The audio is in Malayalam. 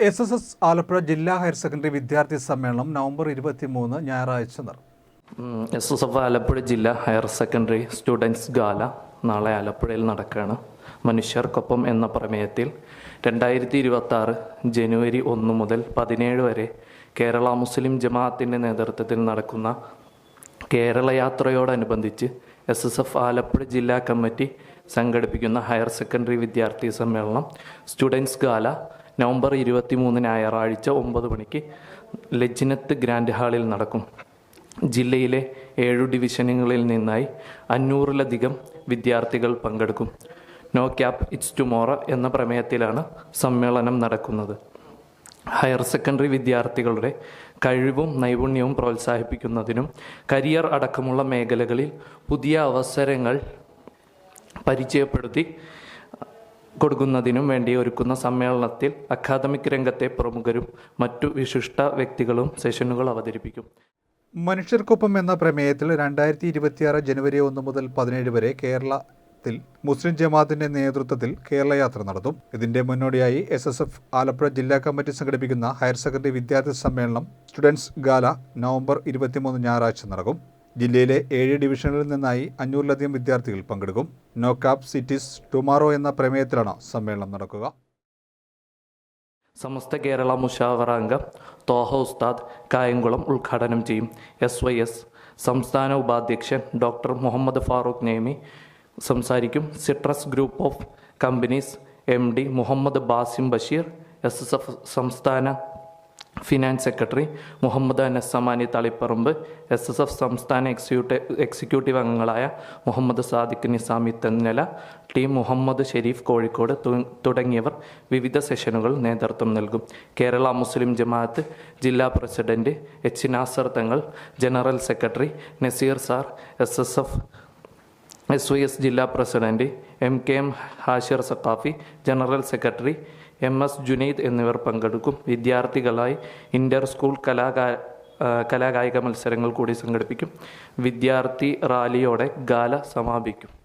എസ് എസ് എസ് ആലപ്പുഴ ജില്ലാ ഹയർ സെക്കൻഡറി വിദ്യാർത്ഥി സമ്മേളനം നവംബർ ഇരുപത്തിമൂന്ന് ഞായറാഴ്ച നടക്കും. എസ് എസ് എഫ് ആലപ്പുഴ ജില്ലാ ഹയർ സെക്കൻഡറി സ്റ്റുഡൻസ് ഗാല നാളെ ആലപ്പുഴയിൽ നടക്കുകയാണ് മനുഷ്യർക്കൊപ്പം എന്ന പ്രമേയത്തിൽ രണ്ടായിരത്തി ഇരുപത്തി ആറ് ജനുവരി ഒന്ന് മുതൽ പതിനേഴ് വരെ കേരള മുസ്ലിം ജമാഅത്തിന്റെ നേതൃത്വത്തിൽ നടക്കുന്ന കേരള യാത്രയോടനുബന്ധിച്ച് എസ് എസ് എഫ് ആലപ്പുഴ ജില്ലാ കമ്മിറ്റി സംഘടിപ്പിക്കുന്ന ഹയർ സെക്കൻഡറി വിദ്യാർത്ഥി സമ്മേളനം സ്റ്റുഡൻസ് ഗാല നവംബർ ഇരുപത്തി മൂന്ന് ഞായറാഴ്ച ഒമ്പത് മണിക്ക് ലജ്നത്ത് ഗ്രാൻഡ് ഹാളിൽ നടക്കും. ജില്ലയിലെ ഏഴു ഡിവിഷനുകളിൽ നിന്നായി അഞ്ഞൂറിലധികം വിദ്യാർത്ഥികൾ പങ്കെടുക്കും. നോ ക്യാപ് ഇറ്റ്സ് ടുമോറോ എന്ന പ്രമേയത്തിലാണ് സമ്മേളനം നടക്കുന്നത്. ഹയർ സെക്കൻഡറി വിദ്യാർത്ഥികളുടെ കഴിവും നൈപുണ്യവും പ്രോത്സാഹിപ്പിക്കുന്നതിനും കരിയർ അടക്കമുള്ള മേഖലകളിൽ പുതിയ അവസരങ്ങൾ പരിചയപ്പെടുത്തി കൊടുക്കുന്നതിനും വേണ്ടി ഒരുക്കുന്ന സമ്മേളനത്തിൽ അക്കാദമിക് രംഗത്തെ പ്രമുഖരും മറ്റു വിശിഷ്ട വ്യക്തികളും സെഷനുകൾ അവതരിപ്പിക്കും. മനുഷ്യർക്കൊപ്പം എന്ന പ്രമേയത്തിൽ രണ്ടായിരത്തി ഇരുപത്തിയാറ് ജനുവരി ഒന്ന് മുതൽ പതിനേഴ് വരെ കേരളത്തിൽ മുസ്ലിം ജമാഅത്തിന്റെ നേതൃത്വത്തിൽ കേരള യാത്ര നടത്തും. ഇതിന്റെ മുന്നോടിയായി എസ് എസ് എഫ് ആലപ്പുഴ ജില്ലാ കമ്മിറ്റി സംഘടിപ്പിക്കുന്ന ഹയർ സെക്കൻഡറി വിദ്യാർത്ഥി സമ്മേളനം സ്റ്റുഡൻസ് ഗാല നവംബർ ഇരുപത്തിമൂന്ന് ഞായറാഴ്ച നടക്കും. ജില്ലയിലെ ഏഴ് ഡിവിഷനുകളിൽ നിന്നായി അഞ്ഞൂറിലധികം വിദ്യാർത്ഥികൾ പങ്കെടുക്കും. നോ കാപ് സിറ്റീസ് ടുമാറോ എന്ന പ്രമേയത്തിലാണ് സമ്മേളനം നടക്കുക. സമസ്ത കേരള മുഷാവറ അംഗം തോഹ ഉസ്താദ് കായംകുളം ഉദ്ഘാടനം ചെയ്യും. എസ് വൈ എസ് സംസ്ഥാന ഉപാധ്യക്ഷൻ ഡോക്ടർ മുഹമ്മദ് ഫാറൂഖ് നേമി സംസാരിക്കും. Citrus group of companies M D Muhammad Basim Basheer S S F സംസ്ഥാന finance secretary Muhammad Anassamani Thaliparamba S S F സംസ്ഥാന എക്സിക്യൂട്ടീവ് എക്സിക്യൂട്ടീവ് അംഗങ്ങളായ മുഹമ്മദ് സാദിഖ് നിസാമി തെന്നല ടി മുഹമ്മദ് ഷെരീഫ് കോഴിക്കോട് തുടങ്ങിയവർ വിവിധ സെഷനുകൾ നേതൃത്വം നൽകും. കേരള മുസ്ലിം ജമാഅത്ത് ജില്ലാ president H Nasar Thangal general secretary Naseer sir S S F S Y S ജില്ലാ president M K M Hashir Saqafi general secretary M S Junaid എന്നിവർ പങ്കെടുക്കും. വിദ്യാർത്ഥികളായി ഇന്റർ സ്കൂൾ കലാകാ ആ, കലാകായിക മത്സരങ്ങൾ കൂടി സംഘടിപ്പിക്കും. വിദ്യാർത്ഥി റാലിയോടെ ഗാല സമാപിക്കും.